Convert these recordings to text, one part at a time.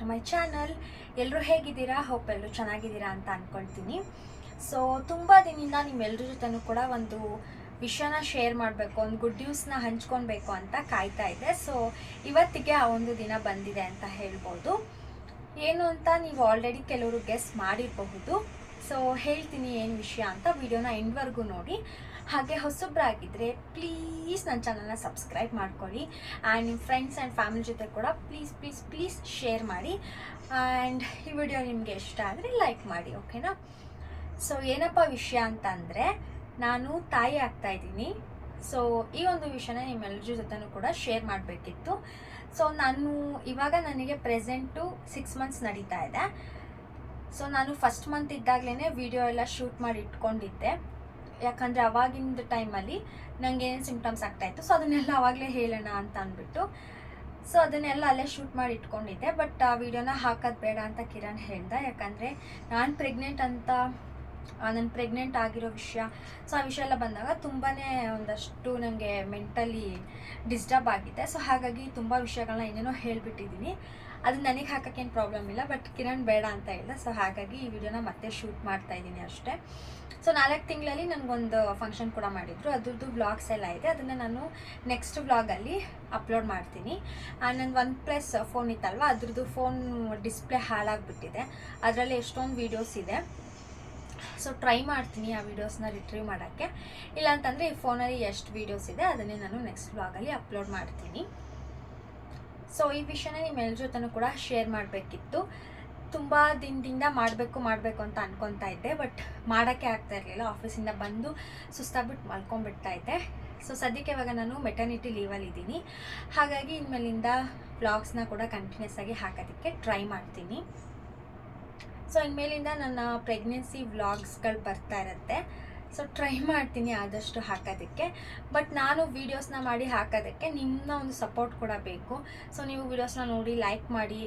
To my channel ಎಲ್ಲರೂ ಹೇಗಿದ್ದೀರಾ? Hope ಎಲ್ಲರೂ ಚೆನ್ನಾಗಿದ್ದೀರಾ ಅಂತ ಅಂದ್ಕೊಳ್ತೀನಿ ಸೊ ತುಂಬ ದಿನದಿಂದ ನಿಮ್ಮೆಲ್ಲರ ಜೊತೆನೂ ಕೂಡ ಒಂದು ವಿಷಯನ ಶೇರ್ ಮಾಡಬೇಕು, ಒಂದು ಗುಡ್ ನ್ಯೂಸ್ನ ಹಂಚ್ಕೊಳ್ಬೇಕು ಅಂತ ಕಾಯ್ತಾ ಇದ್ದೆ. ಸೊ ಇವತ್ತಿಗೆ ಆ ಒಂದು ದಿನ ಬಂದಿದೆ ಅಂತ ಹೇಳ್ಬೋದು. ಏನು ಅಂತ ನೀವು ಆಲ್ರೆಡಿ ಕೆಲವರು ಗೆಸ್ ಮಾಡಿರಬಹುದು. ಸೊ ಹೇಳ್ತೀನಿ ಏನು ವಿಷಯ ಅಂತ. ವಿಡಿಯೋನ ಎಂಡ್ವರೆಗೂ ನೋಡಿ. ಹಾಗೆ ಹೊಸಬ್ರಾಗಿದ್ದರೆ ಪ್ಲೀಸ್ ನನ್ನ ಚಾನಲ್ನ ಸಬ್ಸ್ಕ್ರೈಬ್ ಮಾಡ್ಕೊಳ್ಳಿ ಆ್ಯಂಡ್ ನಿಮ್ಮ ಫ್ರೆಂಡ್ಸ್ ಆ್ಯಂಡ್ ಫ್ಯಾಮಿಲಿ ಜೊತೆ ಕೂಡ ಪ್ಲೀಸ್ ಪ್ಲೀಸ್ ಪ್ಲೀಸ್ ಶೇರ್ ಮಾಡಿ. ಆ್ಯಂಡ್ ಈ ವಿಡಿಯೋ ನಿಮಗೆ ಇಷ್ಟ ಆದರೆ ಲೈಕ್ ಮಾಡಿ ಓಕೆನಾ ಸೊ ಏನಪ್ಪ ವಿಷಯ ಅಂತಂದರೆ, ನಾನು ತಾಯಿ ಆಗ್ತಾ ಇದ್ದೀನಿ. ಸೊ ಈ ಒಂದು ವಿಷಯನ ನಿಮ್ಮೆಲ್ಲರ ಜೊತೆನೂ ಕೂಡ ಶೇರ್ ಮಾಡಬೇಕಿತ್ತು. ಸೊ ನಾನು ಇವಾಗ ನನಗೆ ಪ್ರೆಸೆಂಟು ಸಿಕ್ಸ್ ಮಂತ್ಸ್ ನಡೀತಾ ಇದೆ. ಸೊ ನಾನು ಫಸ್ಟ್ ಮಂತ್ ಇದ್ದಾಗಲೇ ವಿಡಿಯೋ ಎಲ್ಲ ಶೂಟ್ ಮಾಡಿ ಇಟ್ಕೊಂಡಿದ್ದೆ. ಯಾಕಂದರೆ ಅವಾಗಿಂದ ಟೈಮಲ್ಲಿ ನನಗೆ ಏನೇನು ಸಿಮ್ಟಮ್ಸ್ ಆಗ್ತಾಯಿತ್ತು ಸೊ ಅದನ್ನೆಲ್ಲ ಆವಾಗಲೇ ಹೇಳೋಣ ಅಂತ ಅಂದ್ಬಿಟ್ಟು. ಸೊ ಅದನ್ನೆಲ್ಲ ಅಲ್ಲೇ ಶೂಟ್ ಮಾಡಿ ಇಟ್ಕೊಂಡಿದ್ದೆ. ಬಟ್ ಆ ವಿಡಿಯೋನ ಹಾಕೋದು ಬೇಡ ಅಂತ ಕಿರಣ್ ಹೇಳ್ದೆ. ಯಾಕಂದರೆ ನಾನು ಪ್ರೆಗ್ನೆಂಟ್ ಅಂತ ನಾನು ಪ್ರೆಗ್ನೆಂಟ್ ಆಗಿರೋ ವಿಷಯ ಸೊ ಆ ವಿಷಯ ಎಲ್ಲ ಬಂದಾಗ ತುಂಬಾ ಒಂದಷ್ಟು ನನಗೆ ಮೆಂಟಲಿ ಡಿಸ್ಟರ್ಬ್ ಆಗಿದೆ. ಸೊ ಹಾಗಾಗಿ ತುಂಬ ವಿಷಯಗಳನ್ನ ಏನೇನೋ ಹೇಳಿಬಿಟ್ಟಿದ್ದೀನಿ ಅದು ನನಗೆ ಹಾಕೋಕ್ಕೇನು ಪ್ರಾಬ್ಲಮ್ ಇಲ್ಲ ಬಟ್ ಕಿರಣ್ ಬೇಡ ಅಂತ ಹೇಳಿದೆ. ಸೊ ಹಾಗಾಗಿ ಈ ವಿಡಿಯೋನ ಮತ್ತೆ ಶೂಟ್ ಮಾಡ್ತಾ ಇದ್ದೀನಿ ಅಷ್ಟೇ. ಸೊ ನಾಲ್ಕು ತಿಂಗಳಲ್ಲಿ ನನಗೊಂದು ಫಂಕ್ಷನ್ ಕೂಡ ಮಾಡಿದ್ರು. ಅದ್ರದ್ದು ವ್ಲಾಗ್ಸ್ ಎಲ್ಲ ಇದೆ. ಅದನ್ನು ನಾನು ನೆಕ್ಸ್ಟ್ ವ್ಲಾಗಲ್ಲಿ ಅಪ್ಲೋಡ್ ಮಾಡ್ತೀನಿ. ನನ್ನ ಒನ್ ಪ್ಲಸ್ ಫೋನ್ ಇತ್ತಲ್ವ? ಅದ್ರದ್ದು ಫೋನ್ ಡಿಸ್ಪ್ಲೇ ಹಾಳಾಗಿಬಿಟ್ಟಿದೆ. ಅದರಲ್ಲಿ ಎಷ್ಟೊಂದು ವೀಡಿಯೋಸ್ ಇದೆ. ಸೊ ಟ್ರೈ ಮಾಡ್ತೀನಿ ಆ ವೀಡಿಯೋಸ್ನ ರಿಟ್ರೀವ್ ಮಾಡೋಕ್ಕೆ. ಇಲ್ಲಾಂತಂದರೆ ಈ ಫೋನಲ್ಲಿ ಎಷ್ಟು ವೀಡಿಯೋಸ್ ಇದೆ, ಅದನ್ನೇ ನಾನು ನೆಕ್ಸ್ಟ್ ವ್ಲಾಗಲ್ಲಿ ಅಪ್ಲೋಡ್ ಮಾಡ್ತೀನಿ. ಸೊ ಈ ವಿಷಯನ ನಿಮ್ಮೆಲ್ಲರ ಜೊತೆನೂ ಕೂಡ ಶೇರ್ ಮಾಡಬೇಕಿತ್ತು. ತುಂಬ ದಿನದಿಂದ ಮಾಡಬೇಕು ಮಾಡಬೇಕು ಅಂತ ಅನ್ಕೊತಾ ಇದ್ದೆ. ಬಟ್ ಮಾಡೋಕ್ಕೆ ಆಗ್ತಾ ಇರಲಿಲ್ಲ. ಆಫೀಸಿಂದ ಬಂದು ಸುಸ್ತಾಗ್ಬಿಟ್ಟು ಮಲ್ಕೊಂಡ್ಬಿಡ್ತಾ ಇದ್ದೆ. ಸೊ ಸದ್ಯಕ್ಕೆ ಇವಾಗ ನಾನು ಮೆಟರ್ನಿಟಿ ಲೀವಲ್ಲಿ ಇದ್ದೀನಿ. ಹಾಗಾಗಿ ಇನ್ಮೇಲಿಂದ ವ್ಲಾಗ್ಸ್ನ ಕೂಡ ಕಂಟಿನ್ಯೂಸ್ ಆಗಿ ಹಾಕೋದಕ್ಕೆ ಟ್ರೈ ಮಾಡ್ತೀನಿ. ಸೊ ಇನ್ಮೇಲಿಂದ ನನ್ನ ಪ್ರೆಗ್ನೆನ್ಸಿ ವ್ಲಾಗ್ಸ್ಗಳು ಬರ್ತಾ ಇರುತ್ತೆ. ಸೊ ಟ್ರೈ ಮಾಡ್ತೀನಿ ಆದಷ್ಟು ಹಾಕೋದಕ್ಕೆ. ಬಟ್ ನಾನು ವೀಡಿಯೋಸ್ನ ಮಾಡಿ ಹಾಕೋದಕ್ಕೆ ನಿಮ್ಮ ಒಂದು ಸಪೋರ್ಟ್ ಕೂಡ ಬೇಕು. ಸೊ ನೀವು ವೀಡಿಯೋಸ್ನ ನೋಡಿ ಲೈಕ್ ಮಾಡಿ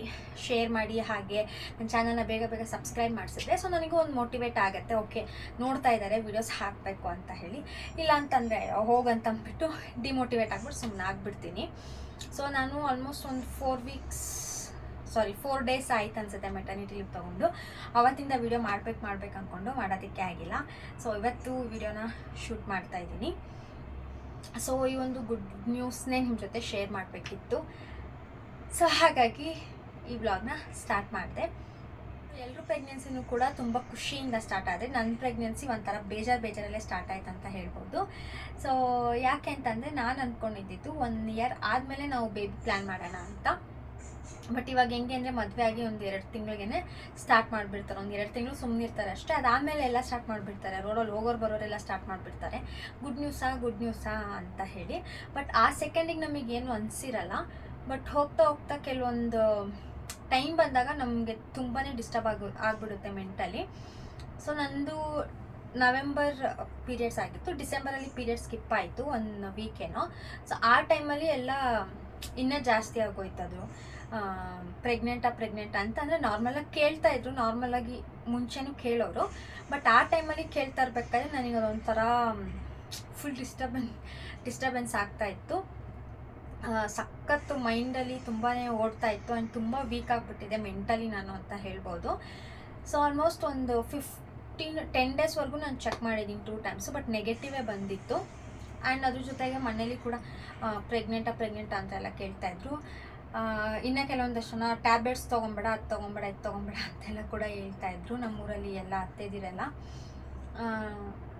ಶೇರ್ ಮಾಡಿ ಹಾಗೆ ನನ್ನ ಚಾನಲ್ನ ಬೇಗ ಬೇಗ ಸಬ್ಸ್ಕ್ರೈಬ್ ಮಾಡಿಸಿದ್ರೆ ಸೊ ನನಗೂ ಒಂದು ಮೋಟಿವೇಟ್ ಆಗುತ್ತೆ. ಓಕೆ ನೋಡ್ತಾ ಇದ್ದಾರೆ ವೀಡಿಯೋಸ್ ಹಾಕಬೇಕು ಅಂತ ಹೇಳಿ. ಇಲ್ಲ ಅಂತಂದರೆ ಹೋಗಂತಂದ್ಬಿಟ್ಟು ಡಿಮೋಟಿವೇಟ್ ಆಗಿಬಿಟ್ಟು ಸುಮ್ಮನೆ ಆಗಿಬಿಡ್ತೀನಿ. ಸೊ ನಾನು ಆಲ್ಮೋಸ್ಟ್ ಒಂದು four weeks sorry four days ಆಯ್ತು ಅನ್ಸುತ್ತೆ ಮೆಟರ್ನಿಟಿ ಲೀವ್ ತೊಗೊಂಡು. ಅವತ್ತಿಂದ ವಿಡಿಯೋ ಮಾಡ್ಬೇಕು ಮಾಡ್ಬೇಕು ಅಂದ್ಕೊಂಡು ಮಾಡೋದಕ್ಕೆ ಆಗಿಲ್ಲ. ಸೊ ಇವತ್ತು ವಿಡಿಯೋನ ಶೂಟ್ ಮಾಡ್ತಾ ಇದ್ದೀನಿ. ಸೊ ಈ ಒಂದು ಗುಡ್ ನ್ಯೂಸ್ನೇ ನಿಮ್ಮ ಜೊತೆ ಶೇರ್ ಮಾಡಬೇಕಿತ್ತು. ಸೊ ಹಾಗಾಗಿ ಈ ಬ್ಲಾಗ್ನ ಸ್ಟಾರ್ಟ್ ಮಾಡಿದೆ. ಎಲ್ಲರೂ ಪ್ರೆಗ್ನೆನ್ಸಿನೂ ಕೂಡ ತುಂಬ ಖುಷಿಯಿಂದ ಸ್ಟಾರ್ಟ್ ಆದರೆ ನನ್ನ ಪ್ರೆಗ್ನೆನ್ಸಿ ಒಂಥರ ಬೇಜಾರು ಬೇಜಾರಲ್ಲೇ ಸ್ಟಾರ್ಟ್ ಆಯ್ತು ಅಂತ ಹೇಳ್ಬೋದು. ಸೊ ಯಾಕೆ ಅಂತಂದರೆ ನಾನು ಅಂದ್ಕೊಂಡಿದ್ದಿದ್ದು ಒನ್ ಇಯರ್ ಆದಮೇಲೆ ನಾವು ಬೇಬಿ ಪ್ಲ್ಯಾನ್ ಮಾಡೋಣ ಅಂತ. ಬಟ್ ಇವಾಗ ಹೆಂಗೆ ಅಂದರೆ ಮದುವೆ ಆಗಿ ಒಂದು ಎರಡು ತಿಂಗಳಿಗೆ ಸ್ಟಾರ್ಟ್ ಮಾಡಿಬಿಡ್ತಾರೆ. ಒಂದು ಎರಡು ತಿಂಗಳು ಸುಮ್ಮನೆ ಇರ್ತಾರೆ ಅಷ್ಟೇ. ಅದಾದಮೇಲೆ ಎಲ್ಲ ಸ್ಟಾರ್ಟ್ ಮಾಡಿಬಿಡ್ತಾರೆ. ರೋಡಲ್ಲಿ ಹೋಗೋರು ಬರೋರೆಲ್ಲ ಸ್ಟಾರ್ಟ್ ಮಾಡಿಬಿಡ್ತಾರೆ. ಗುಡ್ ನ್ಯೂಸಾ ಗುಡ್ ನ್ಯೂಸಾ ಅಂತ ಹೇಳಿ. ಬಟ್ ಆ ಸೆಕೆಂಡಿಗೆ ನಮಗೇನು ಅನಿಸಿರಲ್ಲ. ಬಟ್ ಹೋಗ್ತಾ ಹೋಗ್ತಾ ಕೆಲವೊಂದು ಟೈಮ್ ಬಂದಾಗ ನಮಗೆ ತುಂಬಾ ಡಿಸ್ಟರ್ಬ್ ಆಗಿ, ಆಗಿಬಿಡುತ್ತೆ ಮೆಂಟಲಿ ಸೊ ನಂದು ನವೆಂಬರ್ ಪೀರಿಯಡ್ಸ್ ಆಗಿತ್ತು. ಡಿಸೆಂಬರಲ್ಲಿ ಪೀರಿಯಡ್ಸ್ ಸ್ಕಿಪ್ ಆಯಿತು. ಒಂದು ವೀಕೇನೋ ಸೊ ಆ ಟೈಮಲ್ಲಿ ಎಲ್ಲ ಇನ್ನೂ ಜಾಸ್ತಿ ಆಗೋಯ್ತು ಅದು ಪ್ರೆಗ್ನೆಂಟಾ ಪ್ರೆಗ್ನೆಂಟ್ ಅಂತ ಅಂದರೆ ನಾರ್ಮಲಾಗಿ ಕೇಳ್ತಾ ಇದ್ರು ನಾರ್ಮಲಾಗಿ ಮುಂಚೆನೂ ಕೇಳೋರು. ಬಟ್ ಆ ಟೈಮಲ್ಲಿ ಕೇಳ್ತಾ ಇರ್ಬೇಕಾದ್ರೆ ನನಗೆ ಅದೊಂಥರ ಫುಲ್ ಡಿಸ್ಟರ್ಬೆನ್ಸ್ ಡಿಸ್ಟರ್ಬೆನ್ಸ್ ಆಗ್ತಾ ಇತ್ತು. ಆ, ಸಖತ್ತು ಮೈಂಡಲ್ಲಿ ತುಂಬಾ ಓಡ್ತಾ ಇತ್ತು ಆ್ಯಂಡ್ ತುಂಬ ವೀಕ್ ಆಗಿಬಿಟ್ಟಿದೆ ಮೆಂಟಲಿ ನಾನು ಅಂತ ಹೇಳ್ಬೋದು. ಸೊ ಆಲ್ಮೋಸ್ಟ್ ಒಂದು ಫಿಫ್ಟೀನ್ ಟೆನ್ ಡೇಸ್ವರೆಗೂ ನಾನು ಚೆಕ್ ಮಾಡಿದ್ದೀನಿ ಟೂ ಟೈಮ್ಸು ಬಟ್ ನೆಗೆಟಿವೇ ಬಂದಿತ್ತು. ಆ್ಯಂಡ್ ಅದ್ರ ಜೊತೆಗೆ ಮನೇಲಿ ಕೂಡ ಪ್ರೆಗ್ನೆಂಟಾ ಪ್ರೆಗ್ನೆಂಟಾ ಅಂತೆಲ್ಲ ಕೇಳ್ತಾಯಿದ್ರು ಇನ್ನು ಕೆಲವೊಂದಷ್ಟು ಜನ ಟ್ಯಾಬ್ಲೆಟ್ಸ್ ತೊಗೊಂಬೇಡ ಅದು ತೊಗೊಂಬೇಡ ಇದು ತೊಗೊಂಬೇಡ ಅಂತೆಲ್ಲ ಕೂಡ ಹೇಳ್ತಾ ಇದ್ರು ನಮ್ಮೂರಲ್ಲಿ ಎಲ್ಲ ಅತ್ತೆದಿರಲ್ಲ.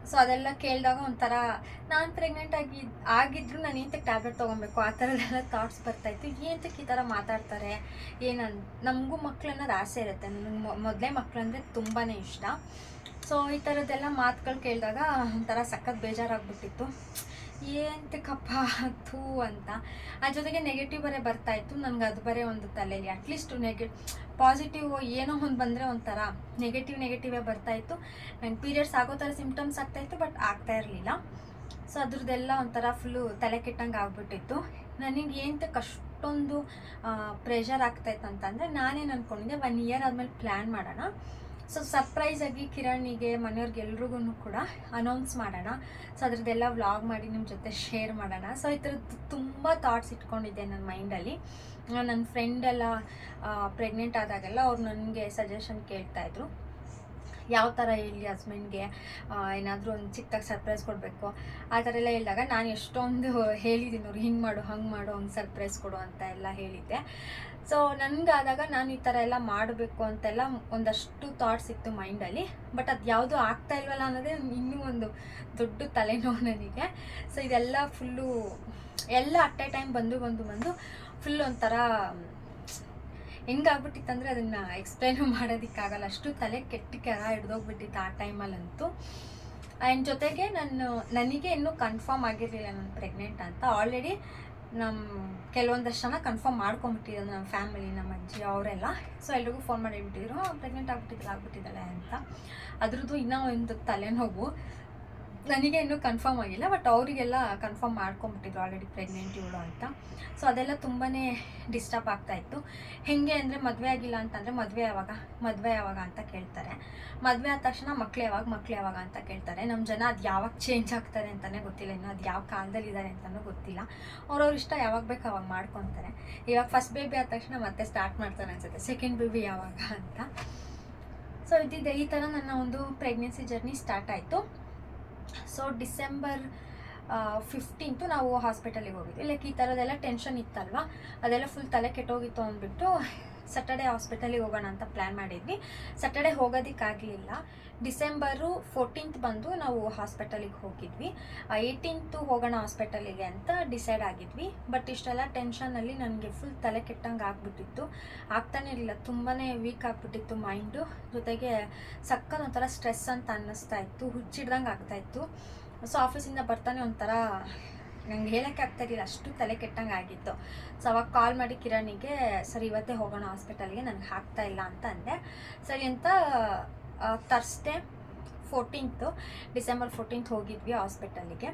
ಸೊ ಅದೆಲ್ಲ ಕೇಳಿದಾಗ ಒಂಥರ ನಾನು ಪ್ರೆಗ್ನೆಂಟ್ ಆಗಿ, ಆಗಿದ್ರು ನಾನು ಏನಂತಕ್ಕೆ ಟ್ಯಾಬ್ಲೆಟ್ ತೊಗೊಬೇಕು? ಆ ಥರದ್ದೆಲ್ಲ ಥಾಟ್ಸ್ ಬರ್ತಾಯಿತ್ತು ಏನಂತಕ್ಕೆ ಈ ಥರ ಮಾತಾಡ್ತಾರೆ? ಏನನ್ ನಮಗೂ ಮಕ್ಳು ಅನ್ನೋದು ಆಸೆ ಇರುತ್ತೆ. ನನಗೆ ಮೊದಲೇ ಮಕ್ಳು ಅಂದರೆ ತುಂಬಾ ಇಷ್ಟ. ಸೊ ಈ ಥರದ್ದೆಲ್ಲ ಮಾತುಗಳು ಕೇಳಿದಾಗ ಒಂಥರ ಸಖತ್ ಬೇಜಾರಾಗ್ಬಿಟ್ಟಿತ್ತು. ಏನಂತಕ್ಕಪ್ಪ ಥೂ ಅಂತ. ಆ ಜೊತೆಗೆ ನೆಗೆಟಿವ್ ಬರೇ ಬರ್ತಾ ಇತ್ತು. ನನಗೆ ಅದು ಬರೇ ಒಂದು ತಲೆಯಲ್ಲಿ ಅಟ್ಲೀಸ್ಟ್ ನೆಗೆ ಪಾಸಿಟಿವ್ ಏನೋ ಒಂದು ಬಂದರೆ ಒಂಥರ ನೆಗೆಟಿವ್ ನೆಗೆಟಿವೇ ಬರ್ತಾ ಇತ್ತು. ನಂಗೆ ಪೀರಿಯಡ್ಸ್ ಆಗೋ ಥರ ಸಿಮ್ಟಮ್ಸ್ ಆಗ್ತಾಯಿತ್ತು ಬಟ್ ಆಗ್ತಾ ಇರಲಿಲ್ಲ. ಸೊ ಅದ್ರದ್ದೆಲ್ಲ ಒಂಥರ ಫುಲ್ಲು ತಲೆ ಕೆಟ್ಟಂಗೆ ಆಗ್ಬಿಟ್ಟಿತ್ತು. ನನಗೆ ಏನಂತಕ್ಕೆ ಅಷ್ಟೊಂದು ಪ್ರೆಷರ್ ಆಗ್ತಾಯಿತ್ತು ಅಂತಂದರೆ ನಾನೇನು ಅಂದ್ಕೊಂಡಿದ್ದೆ ಒನ್ ಇಯರ್ ಆದಮೇಲೆ ಪ್ಲ್ಯಾನ್ ಮಾಡೋಣ. ಸೊ ಸರ್ಪ್ರೈಸ್ ಆಗಿ ಕಿರಣಿಗೆ ಮನೆಯವ್ರಿಗೆಲ್ರಿಗೂ ಕೂಡ ಅನೌನ್ಸ್ ಮಾಡೋಣ. ಸೊ ಅದ್ರದ್ದೆಲ್ಲ ವ್ಲಾಗ್ ಮಾಡಿ ನಿಮ್ಮ ಜೊತೆ ಶೇರ್ ಮಾಡೋಣ. ಸೊ ಈ ಥರದ್ದು ತುಂಬ ಥಾಟ್ಸ್ ಇಟ್ಕೊಂಡಿದ್ದೆ ನನ್ನ ಮೈಂಡಲ್ಲಿ ನನ್ನ ಫ್ರೆಂಡ್ ಎಲ್ಲ ಪ್ರೆಗ್ನೆಂಟ್ ಆದಾಗೆಲ್ಲ ಅವ್ರು ನನಗೆ ಸಜೆಷನ್ ಕೇಳ್ತಾಯಿದ್ರು ಯಾವ ಥರ ಹೇಳಿ ಹಸ್ಬೆಂಡ್ಗೆ ಏನಾದರೂ ಒಂದು ಚಿಕ್ಕದಾಗಿ ಸರ್ಪ್ರೈಸ್ ಕೊಡಬೇಕು. ಆ ಥರ ಎಲ್ಲ ಹೇಳಿದಾಗ ನಾನು ಎಷ್ಟೊಂದು ಹೇಳಿದ್ದೀನಿ ಅವ್ರು ಹಿಂಗೆ ಮಾಡು, ಹಂಗೆ ಮಾಡು, ಹಂಗೆ ಸರ್ಪ್ರೈಸ್ ಕೊಡು ಅಂತ ಎಲ್ಲ ಹೇಳಿದ್ದೆ. ಸೊ ನನಗಾದಾಗ ನಾನು ಈ ಥರ ಎಲ್ಲ ಮಾಡಬೇಕು ಅಂತೆಲ್ಲ ಒಂದಷ್ಟು ಥಾಟ್ಸ್ ಇತ್ತು ಮೈಂಡಲ್ಲಿ ಬಟ್ ಅದು ಯಾವುದೂ ಆಗ್ತಾ ಇಲ್ವಲ್ಲ ಅನ್ನೋದೇ ಇನ್ನೂ ಒಂದು ದೊಡ್ಡ ತಲೆನೋವು ನನಗೆ. ಸೊ ಇದೆಲ್ಲ ಫುಲ್ಲು ಎಲ್ಲ ಅಟ್ ಎ ಟೈಮ್ ಬಂದು ಬಂದು ಬಂದು ಫುಲ್ ಒಂಥರ ಹೆಂಗಾಗ್ಬಿಟ್ಟಿತ್ತಂದರೆ ಅದನ್ನು ಎಕ್ಸ್ಪ್ಲೈನು ಮಾಡೋದಕ್ಕಾಗಲ್ಲ. ಅಷ್ಟು ತಲೆ ಕೆಟ್ಟ ಕೆರ ಹಿಡ್ದೋಗ್ಬಿಟ್ಟಿತ್ತು ಆ ಟೈಮಲ್ಲಂತೂ ಆ್ಯಂಡ್ ಜೊತೆಗೆ ನಾನು, ನನಗೆ ಇನ್ನೂ ಕನ್ಫರ್ಮ್ ಆಗಿರಲಿಲ್ಲ ನಾನು ಪ್ರೆಗ್ನೆಂಟ್ ಅಂತ. ಆಲ್ರೆಡಿ ನಮ್ಮ ಕೆಲವೊಂದಷ್ಟು ಜನ ಕನ್ಫರ್ಮ್ ಮಾಡ್ಕೊಂಬಿಟ್ಟಿದ್ರು ನಮ್ಮ ಫ್ಯಾಮಿಲಿ ನಮ್ಮ ಅಜ್ಜಿ, ಅವರೆಲ್ಲ. ಸೊ ಎಲ್ರಿಗೂ ಫೋನ್ ಮಾಡಿಬಿಟ್ಟಿದ್ರು ಪ್ರೆಗ್ನೆಂಟ್ ಆಗ್ಬಿಟ್ಟಿದ್ರು, ಆಗ್ಬಿಟ್ಟಿದ್ದಾಳೆ ಅಂತ. ಅದ್ರದ್ದು ಇನ್ನೂ ಒಂದು ತಲೆನೋವು. ನನಗೆ ಇನ್ನೂ ಕನ್ಫರ್ಮ್ ಆಗಿಲ್ಲ ಬಟ್ ಅವರಿಗೆಲ್ಲ ಕನ್ಫರ್ಮ್ ಮಾಡ್ಕೊಂಬಿಟ್ಟಿದ್ರು ಆಲ್ರೆಡಿ ಪ್ರೆಗ್ನೆಂಟ್ ಇವಳು ಅಂತ. ಸೊ ಅದೆಲ್ಲ ತುಂಬಾ ಡಿಸ್ಟರ್ಬ್ ಆಗ್ತಾಯಿತ್ತು ಹೇಗೆ ಅಂದರೆ ಮದುವೆ ಆಗಿಲ್ಲ ಅಂತಂದರೆ ಮದುವೆ ಯಾವಾಗ? ಮದುವೆ ಯಾವಾಗ ಅಂತ ಕೇಳ್ತಾರೆ. ಮದುವೆ ಆದ ತಕ್ಷಣ ಮಕ್ಳು ಯಾವಾಗ? ಮಕ್ಳು ಯಾವಾಗ ಅಂತ ಕೇಳ್ತಾರೆ. ನಮ್ಮ ಜನ ಅದು ಯಾವಾಗ ಚೇಂಜ್ ಆಗ್ತಾರೆ ಅಂತಲೇ ಗೊತ್ತಿಲ್ಲ. ಇನ್ನು ಅದು ಯಾವ ಕಾಲದಲ್ಲಿದ್ದಾರೆ ಅಂತಲೂ ಗೊತ್ತಿಲ್ಲ. ಅವ್ರವ್ರ ಇಷ್ಟ ಯಾವಾಗ ಬೇಕು ಅವಾಗ ಮಾಡ್ಕೊತಾರೆ. ಇವಾಗ ಫಸ್ಟ್ ಬೇಬಿ ಆದ ತಕ್ಷಣ ಮತ್ತೆ ಸ್ಟಾರ್ಟ್ ಮಾಡ್ತಾರೆ ಅನ್ಸುತ್ತೆ. ಸೆಕೆಂಡ್ ಬೇಬಿ ಯಾವಾಗ ಅಂತ. ಸೊ ಇದ್ದಿದ್ದೆ ಈ ಥರ ನನ್ನ ಒಂದು ಪ್ರೆಗ್ನೆನ್ಸಿ ಜರ್ನಿ ಸ್ಟಾರ್ಟ್ ಆಯಿತು. ಸೊ ಡಿಸೆಂಬರ್ ಫಿಫ್ಟೀನ್ತು ನಾವು ಹಾಸ್ಪಿಟಲಿಗೆ ಹೋಗಿದ್ವಿ. ಲೈಕ್ ಈ ಥರದ್ದೆಲ್ಲ ಟೆನ್ಷನ್ ಇತ್ತಲ್ವ? ಅದೆಲ್ಲ ಫುಲ್ ತಲೆ ಕೆಟ್ಟೋಗಿತ್ತು ಅಂದ್ಬಿಟ್ಟು ಸಟರ್ಡೆ ಹಾಸ್ಪಿಟಲಿಗೆ ಹೋಗೋಣ ಅಂತ ಪ್ಲ್ಯಾನ್ ಮಾಡಿದ್ವಿ. ಸಟರ್ಡೆ ಹೋಗೋದಕ್ಕಾಗಲಿಲ್ಲ. ಡಿಸೆಂಬರು ಫೋರ್ಟೀನ್ತ್ ಬಂದು ನಾವು ಹಾಸ್ಪಿಟಲಿಗೆ ಹೋಗಿದ್ವಿ. ಏಯ್ಟೀನ್ತು ಹೋಗೋಣ ಹಾಸ್ಪಿಟಲಿಗೆ ಅಂತ ಡಿಸೈಡ್ ಆಗಿದ್ವಿ. ಬಟ್ ಇಷ್ಟೆಲ್ಲ ಟೆನ್ಷನಲ್ಲಿ ನನಗೆ ಫುಲ್ ತಲೆ ಕೆಟ್ಟಂಗೆ ಆಗ್ಬಿಟ್ಟಿತ್ತು. ಆಗ್ತಾನೆ ಇರಲಿಲ್ಲ. ತುಂಬಾ ವೀಕ್ ಆಗಿಬಿಟ್ಟಿತ್ತು ಮೈಂಡು ಜೊತೆಗೆ ಸಕ್ಕನ್ ಒಂಥರ ಸ್ಟ್ರೆಸ್ ಅಂತ ಅನ್ನಿಸ್ತಾ ಇತ್ತು. ಹುಚ್ಚಿಡ್ದಂಗೆ ಆಗ್ತಾಯಿತ್ತು ಸೊ ಆಫೀಸಿಂದ ಬರ್ತಾನೆ ಒಂಥರ ನಂಗೆ ಹೇಳೋಕ್ಕೆ ಆಗ್ತಾ ಇರಲಿಲ್ಲ, ಅಷ್ಟು ತಲೆ ಕೆಟ್ಟಂಗೆ ಆಗಿತ್ತು. ಸೊ ಅವಾಗ ಕಾಲ್ ಮಾಡಿ ಕಿರಣಿಗೆ, ಸರಿ, ಇವತ್ತೇ ಹೋಗೋಣ ಹಾಸ್ಪಿಟಲ್ಗೆ ನನಗೆ ಆಗ್ತಾ ಇಲ್ಲ ಅಂತ ಅಂದೆ. ಸರಿ ಅಂತ ತರ್ಸ್ಡೇ ಫೋರ್ಟೀನ್ತು ಡಿಸೆಂಬರ್ ಫೋರ್ಟೀನ್ತ್ ಹೋಗಿದ್ವಿ ಹಾಸ್ಪಿಟಲಿಗೆ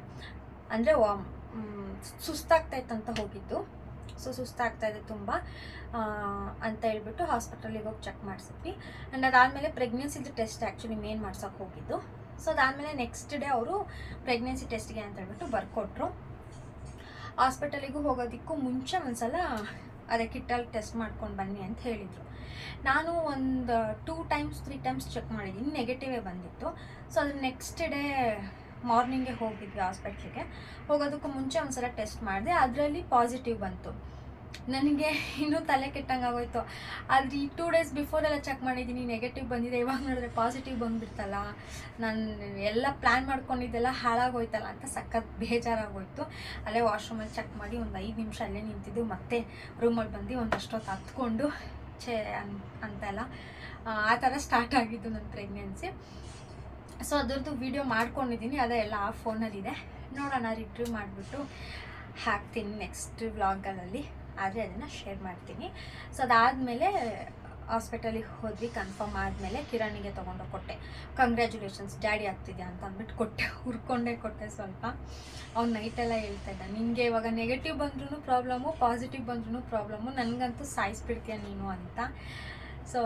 ಅಂದರೆ ಸುಸ್ತಾಗ್ತಾಯಿತ್ತು ಅಂತ ಹೋಗಿದ್ದು. ಸೊ ಸುಸ್ತಾಗ್ತಾ ಇದೆ ತುಂಬ ಅಂತ ಹೇಳ್ಬಿಟ್ಟು ಹಾಸ್ಪಿಟಲಿಗೆ ಹೋಗಿ ಚೆಕ್ ಮಾಡಿಸಿದ್ವಿ. ಆ್ಯಂಡ್ ಅದಾದಮೇಲೆ ಪ್ರೆಗ್ನೆನ್ಸಿದು ಟೆಸ್ಟ್ ಆ್ಯಕ್ಚುಲಿ ಮೇನ್ ಮಾಡ್ಸೋಕೆ ಹೋಗಿದ್ದು. ಸೊ ಅದಾದಮೇಲೆ ನೆಕ್ಸ್ಟ್ ಡೇ ಅವರು ಪ್ರೆಗ್ನೆನ್ಸಿ ಟೆಸ್ಟ್ಗೆ ಅಂತ ಹೇಳ್ಬಿಟ್ಟು ಬರ್ಕೊಟ್ರು. ಹಾಸ್ಪಿಟಲಿಗೂ ಹೋಗೋದಕ್ಕೂ ಮುಂಚೆ ಒಂದ್ಸಲ ಅದೇ ಕಿಟ್ಟಲ್ಲಿ ಟೆಸ್ಟ್ ಮಾಡ್ಕೊಂಡು ಬನ್ನಿ ಅಂತ ಹೇಳಿದರು. ನಾನು ಒಂದು two times three times check ಮಾಡಿದ್ದೀನಿ ನೆಗೆಟಿವೇ ಬಂದಿತ್ತು. ಸೊ ಅದ್ರ ನೆಕ್ಸ್ಟ್ ಡೇ ಮಾರ್ನಿಂಗೇ ಹೋಗಿದ್ವಿ ಹಾಸ್ಪಿಟ್ಲಿಗೆ. ಹೋಗೋದಕ್ಕೂ ಮುಂಚೆ ಒಂದ್ಸಲ ಟೆಸ್ಟ್ ಮಾಡಿದೆ. ಅದರಲ್ಲಿ ಪಾಸಿಟಿವ್ ಬಂತು. ನನಗೆ ಇನ್ನೂ ತಲೆ ಕೆಟ್ಟಂಗೆ ಆಗೋಯ್ತು. ಆದರೆ ಈ ಟೂ ಡೇಸ್ ಬಿಫೋರೆಲ್ಲ ಚೆಕ್ ಮಾಡಿದ್ದೀನಿ ನೆಗೆಟಿವ್ ಬಂದಿದೆ, ಇವಾಗ ನೋಡಿದ್ರೆ ಪಾಸಿಟಿವ್ ಬಂದುಬಿಡ್ತಲ್ಲ. ನಾನು ಎಲ್ಲ ಪ್ಲ್ಯಾನ್ ಮಾಡ್ಕೊಂಡಿದ್ದೆಲ್ಲ ಹಾಳಾಗೋಯ್ತಲ್ಲ ಅಂತ ಸಖತ್ ಬೇಜಾರಾಗೋಯ್ತು. ಅಲ್ಲೇ ವಾಶ್ರೂಮಲ್ಲಿ ಚೆಕ್ ಮಾಡಿ ಒಂದು ಐದು ನಿಮಿಷ ಅಲ್ಲೇ ನಿಂತಿದ್ದು, ಮತ್ತೆ ರೂಮಲ್ಲಿ ಬಂದು ಒಂದಷ್ಟೊತ್ತು ಹತ್ಕೊಂಡು ಛೇ ಅನ್, ಅಂತೆಲ್ಲ. ಆ ಥರ ಸ್ಟಾರ್ಟ್ ಆಗಿದ್ದು ನನ್ನ ಪ್ರೆಗ್ನೆನ್ಸಿ ಸೊ ಅದರದ್ದು ವೀಡಿಯೋ ಮಾಡ್ಕೊಂಡಿದ್ದೀನಿ ಅದೇ ಎಲ್ಲ ಆ ಫೋನಲ್ಲಿದೆ ನೋಡೋಣ ರಿಟ್ರೀವ್ ಮಾಡಿಬಿಟ್ಟು ಹಾಕ್ತೀನಿ ನೆಕ್ಸ್ಟ್ ವ್ಲಾಗಲ್ಲಿ ಆದರೆ ಅದನ್ನು ಶೇರ್ ಮಾಡ್ತೀನಿ. ಸೊ ಅದಾದಮೇಲೆ ಹಾಸ್ಪಿಟಲಿಗೆ ಹೋದ್ವಿ ಕನ್ಫರ್ಮ್ ಆದಮೇಲೆ ಕಿರಣಿಗೆ ತೊಗೊಂಡು ಕೊಟ್ಟೆ. ಕಂಗ್ರ್ಯಾಚುಲೇಷನ್ಸ್ ಡ್ಯಾಡಿ ಆಗ್ತಿದ್ಯಾ? ಅಂತ ಅಂದ್ಬಿಟ್ಟು ಕೊಟ್ಟೆ. ಹುರ್ಕೊಂಡೇ ಕೊಟ್ಟೆ ಸ್ವಲ್ಪ. ಅವ್ನು ನೈಟೆಲ್ಲ ಹೇಳ್ತಾ ಇದ್ದ, ನಿನಗೆ ಇವಾಗ ನೆಗೆಟಿವ್ ಬಂದ್ರೂ ಪ್ರಾಬ್ಲಮು ಪಾಸಿಟಿವ್ ಬಂದ್ರೂ ಪ್ರಾಬ್ಲಮ್ಮು ನನಗಂತೂ ಸಾಯಿಸ್ಬಿಡ್ತೀಯ ನೀನು? ಅಂತ. ಸೊ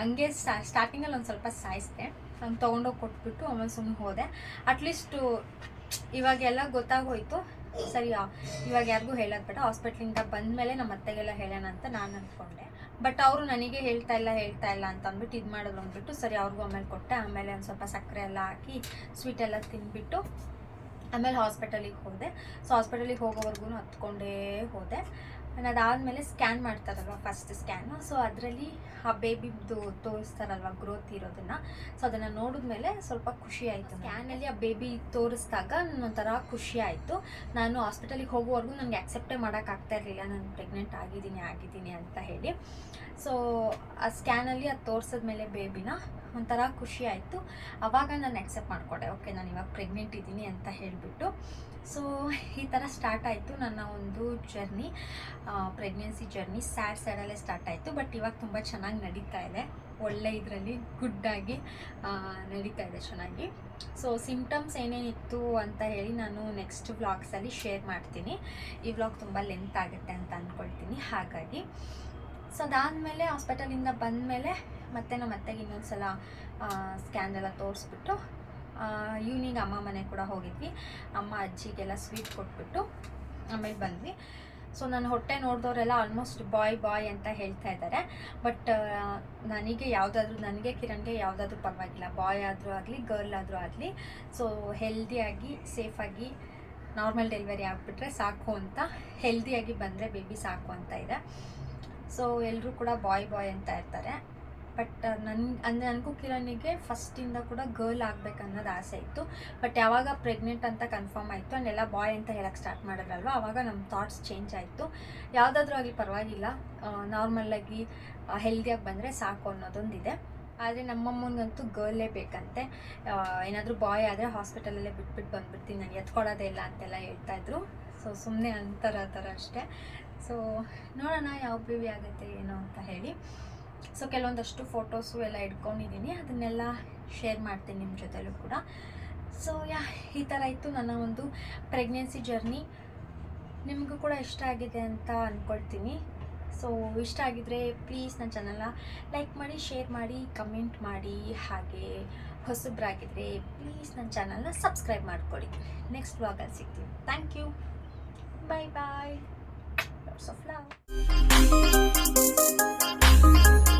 ಹಂಗೆ ಸ್ಟಾರ್ಟಿಂಗಲ್ಲಿ ಒಂದು ಸ್ವಲ್ಪ ಸಾಯಿಸ್ದೆ. ನಾನು ತೊಗೊಂಡೋಗಿ ಕೊಟ್ಬಿಟ್ಟು ಆಮೇಲೆ ಸುಮ್ಮನೆ ಹೋದೆ. ಅಟ್ಲೀಸ್ಟು ಇವಾಗೆಲ್ಲ ಗೊತ್ತಾಗೋಯ್ತು. ಸರಿ ಇವಾಗ ಯಾರಿಗೂ ಹೇಳೋದು ಬೇಡ. ಹಾಸ್ಪಿಟ್ಲಿಂದ ಬಂದಮೇಲೆ ನಮ್ಮ ಅತ್ತೆಗೆಲ್ಲ ಹೇಳೋಣ ಅಂತ ನಾನು ಅಂದ್ಕೊಂಡೆ ಬಟ್ ಅವರು ನನಗೆ ಹೇಳ್ತಾ ಇಲ್ಲ ಹೇಳ್ತಾ ಇಲ್ಲ ಅಂತ ಅಂದ್ಬಿಟ್ಟು ಇದು ಮಾಡಿದ್ರು ಅಂದ್ಬಿಟ್ಟು ಸರಿ ಅವ್ರಿಗೂ ಆಮೇಲೆ ಕೊಟ್ಟೆ. ಆಮೇಲೆ ಒಂದು ಸ್ವಲ್ಪ ಸಕ್ಕರೆ ಎಲ್ಲ ಹಾಕಿ ಸ್ವೀಟ್ ಎಲ್ಲ ತಿಂದ್ಬಿಟ್ಟು ಆಮೇಲೆ ಹಾಸ್ಪಿಟಲಿಗೆ ಹೋದೆ. ಸೊ ಹಾಸ್ಪಿಟಲಿಗೆ ಹೋಗೋವರೆಗೂ ಹತ್ಕೊಂಡೇ ಹೋದೆ. ಆ್ಯಂಡ್ ಅದಾದಮೇಲೆ ಸ್ಕ್ಯಾನ್ ಮಾಡ್ತಾರಲ್ವ ಫಸ್ಟ್ ಸ್ಕ್ಯಾನು ಸೊ ಅದರಲ್ಲಿ ಆ ಬೇಬಿದು ತೋರಿಸ್ತಾರಲ್ವ ಗ್ರೋತ್ ಇರೋದನ್ನು. ಸೊ ಅದನ್ನು ನೋಡಿದ್ಮೇಲೆ ಸ್ವಲ್ಪ ಖುಷಿ ಆಯಿತು ಸ್ಕ್ಯಾನಲ್ಲಿ ಆ ಬೇಬಿ ತೋರಿಸಿದಾಗ ಒಂಥರ ಖುಷಿ ಆಯಿತು. ನಾನು ಹಾಸ್ಪಿಟಲಿಗೆ ಹೋಗುವವರೆಗೂ ನನಗೆ ಅಕ್ಸೆಪ್ಟೇ ಮಾಡೋಕ್ಕಾಗ್ತಾ ಇರಲಿಲ್ಲ. ನಾನು ಪ್ರೆಗ್ನೆಂಟ್ ಆಗಿದ್ದೀನಿ ಆಗಿದ್ದೀನಿ ಅಂತ ಹೇಳಿ. ಸೊ ಆ ಸ್ಕ್ಯಾನಲ್ಲಿ ಅದು ತೋರಿಸಿದ್ಮೇಲೆ ಬೇಬಿನ ಒಂಥರ ಖುಷಿ ಆಯಿತು. ಆವಾಗ ನಾನು ಅಕ್ಸೆಪ್ಟ್ ಮಾಡಿಕೊಂಡೆ. ಓಕೆ ನಾನು ಇವಾಗ ಪ್ರೆಗ್ನೆಂಟ್ ಇದ್ದೀನಿ ಅಂತ ಹೇಳಿಬಿಟ್ಟು. ಸೊ ಈ ಥರ ಸ್ಟಾರ್ಟ್ ಆಯಿತು ನನ್ನ ಒಂದು ಜರ್ನಿ ಪ್ರೆಗ್ನೆನ್ಸಿ ಜರ್ನಿ ಸ್ಯಾಡ್ ಸ್ಯಾಡಲ್ಲೇ ಸ್ಟಾರ್ಟ್ ಆಯಿತು ಬಟ್ ಇವಾಗ ತುಂಬ ಚೆನ್ನಾಗಿ ನಡೀತಾ ಇದೆ. ಒಳ್ಳೆ ಇದರಲ್ಲಿ ಗುಡ್ಡಾಗಿ ನಡೀತಾ ಇದೆ ಚೆನ್ನಾಗಿ. ಸೊ ಸಿಂಪ್ಟಮ್ಸ್ ಏನೇನಿತ್ತು ಅಂತ ಹೇಳಿ ನಾನು ನೆಕ್ಸ್ಟ್ ವ್ಲಾಗ್ಸಲ್ಲಿ ಶೇರ್ ಮಾಡ್ತೀನಿ. ಈ ವ್ಲಾಗ್ ತುಂಬ ಲೆಂತ್ ಆಗುತ್ತೆ ಅಂತ ಅಂದ್ಕೊಳ್ತೀನಿ ಹಾಗಾಗಿ ಸೊ ಅದಾದಮೇಲೆ ಹಾಸ್ಪಿಟಲಿಂದ ಬಂದಮೇಲೆ ಮತ್ತೆ ನಮ್ಮ ಅತ್ತೆಗೆ ಇನ್ನೊಂದು ಸಲ ಸ್ಕ್ಯಾನ್ ಎಲ್ಲ ತೋರಿಸ್ಬಿಟ್ಟು ಈವ್ನಿಂಗ್ ಅಮ್ಮ ಮನೆ ಕೂಡ ಹೋಗಿದ್ವಿ. ಅಮ್ಮ ಅಜ್ಜಿಗೆಲ್ಲ ಸ್ವೀಟ್ ಕೊಟ್ಬಿಟ್ಟು ಆಮೇಲೆ ಬಂದ್ವಿ. ಸೊ ನನ್ನ ಹೊಟ್ಟೆ ನೋಡಿದವರೆಲ್ಲ ಆಲ್ಮೋಸ್ಟ್ ಬಾಯ್ ಬಾಯ್ ಅಂತ ಹೇಳ್ತಾ ಇದ್ದಾರೆ ಬಟ್ ನನಗೆ ಯಾವುದಾದ್ರೂ, ನನಗೆ ಕಿರಣ್ಗೆ ಯಾವುದಾದ್ರೂ ಪರವಾಗಿಲ್ಲ. ಬಾಯ್ ಆದರೂ ಆಗಲಿ ಗರ್ಲ್ ಆದರೂ ಆಗಲಿ. ಸೊ ಹೆಲ್ದಿಯಾಗಿ ಸೇಫಾಗಿ ನಾರ್ಮಲ್ ಡೆಲಿವರಿ ಆಗಿಬಿಟ್ರೆ ಸಾಕು ಅಂತ ಹೆಲ್ದಿಯಾಗಿ ಬಂದರೆ ಬೇಬಿ ಸಾಕು ಅಂತ ಇದೆ. ಸೊ ಎಲ್ಲರೂ ಕೂಡ ಬಾಯ್ ಬಾಯ್ ಅಂತ ಇರ್ತಾರೆ. ಬಟ್ ನನ್ನ ಅಂದರೆ ನನಗೂ ಕಿರಣಿಗೆ ಫಸ್ಟಿಂದ ಕೂಡ ಗರ್ಲ್ ಆಗ್ಬೇಕು ಅನ್ನೋದು ಆಸೆ ಇತ್ತು. ಬಟ್ ಯಾವಾಗ ಪ್ರೆಗ್ನೆಂಟ್ ಅಂತ ಕನ್ಫರ್ಮ್ ಆಯಿತು, ಅಲ್ಲೆಲ್ಲ ಬಾಯ್ ಅಂತ ಹೇಳಕ್ಕೆ ಸ್ಟಾರ್ಟ್ ಮಾಡಿದ್ರಲ್ವ ಆವಾಗ ನಮ್ಮ ಥಾಟ್ಸ್ ಚೇಂಜ್ ಆಯಿತು. ಯಾವುದಾದ್ರೂ ಆಗಲಿ ಪರವಾಗಿಲ್ಲ ನಾರ್ಮಲಾಗಿ ಹೆಲ್ದಿಯಾಗಿ ಬಂದರೆ ಸಾಕು ಅನ್ನೋದೊಂದಿದೆ. ಆದರೆ ನಮ್ಮಮ್ಮನಿಗಂತೂ ಗರ್ಲೇ ಬೇಕಂತೆ. ಏನಾದರೂ ಬಾಯ್ ಆದರೆ ಹಾಸ್ಪಿಟಲಲ್ಲೇ ಬಿಟ್ಬಿಟ್ಟು ಬಂದ್ಬಿಡ್ತೀನಿ ನಾನು ಎತ್ಕೊಳ್ಳೋದೇ ಇಲ್ಲ ಅಂತೆಲ್ಲ ಹೇಳ್ತಾಯಿದ್ರು ಸೊ ಸುಮ್ಮನೆ ಅಂತಾರ ಥರ ಅಷ್ಟೇ. ಸೊ ನೋಡೋಣ, ಯಾವ ಬೇಬಿ ಆಗುತ್ತೆ, ಏನು ಅಂತ ಹೇಳಿ. ಸೊ ಕೆಲವೊಂದಷ್ಟು ಫೋಟೋಸು ಎಲ್ಲ ಇಟ್ಕೊಂಡಿದ್ದೀನಿ ಅದನ್ನೆಲ್ಲ ಶೇರ್ ಮಾಡ್ತೀನಿ ನಿಮ್ಮ ಜೊತೆಲೂ ಕೂಡ. ಸೊ ಯಾ, ಈ ಥರ ಇತ್ತು ನನ್ನ ಒಂದು ಪ್ರೆಗ್ನೆನ್ಸಿ ಜರ್ನಿ ನಿಮಗೂ ಕೂಡ ಇಷ್ಟ ಆಗಿದೆ ಅಂತ ಅಂದ್ಕೊಳ್ತೀನಿ ಸೊ ಇಷ್ಟ ಆಗಿದ್ರೆ ಪ್ಲೀಸ್ ನನ್ನ ಚಾನಲ್ನ ಲೈಕ್ ಮಾಡಿ ಶೇರ್ ಮಾಡಿ ಕಮೆಂಟ್ ಮಾಡಿ. ಹಾಗೆ ಹೊಸಬ್ರಾಗಿದ್ದರೆ ಪ್ಲೀಸ್ ನನ್ನ ಚಾನಲ್ನ ಸಬ್ಸ್ಕ್ರೈಬ್ ಮಾಡ್ಕೊಳ್ಳಿ ನೆಕ್ಸ್ಟ್ ವ್ಲಾಗಲ್ಲಿ ಸಿಗ್ತೀನಿ. Thank you bye bye drops of love.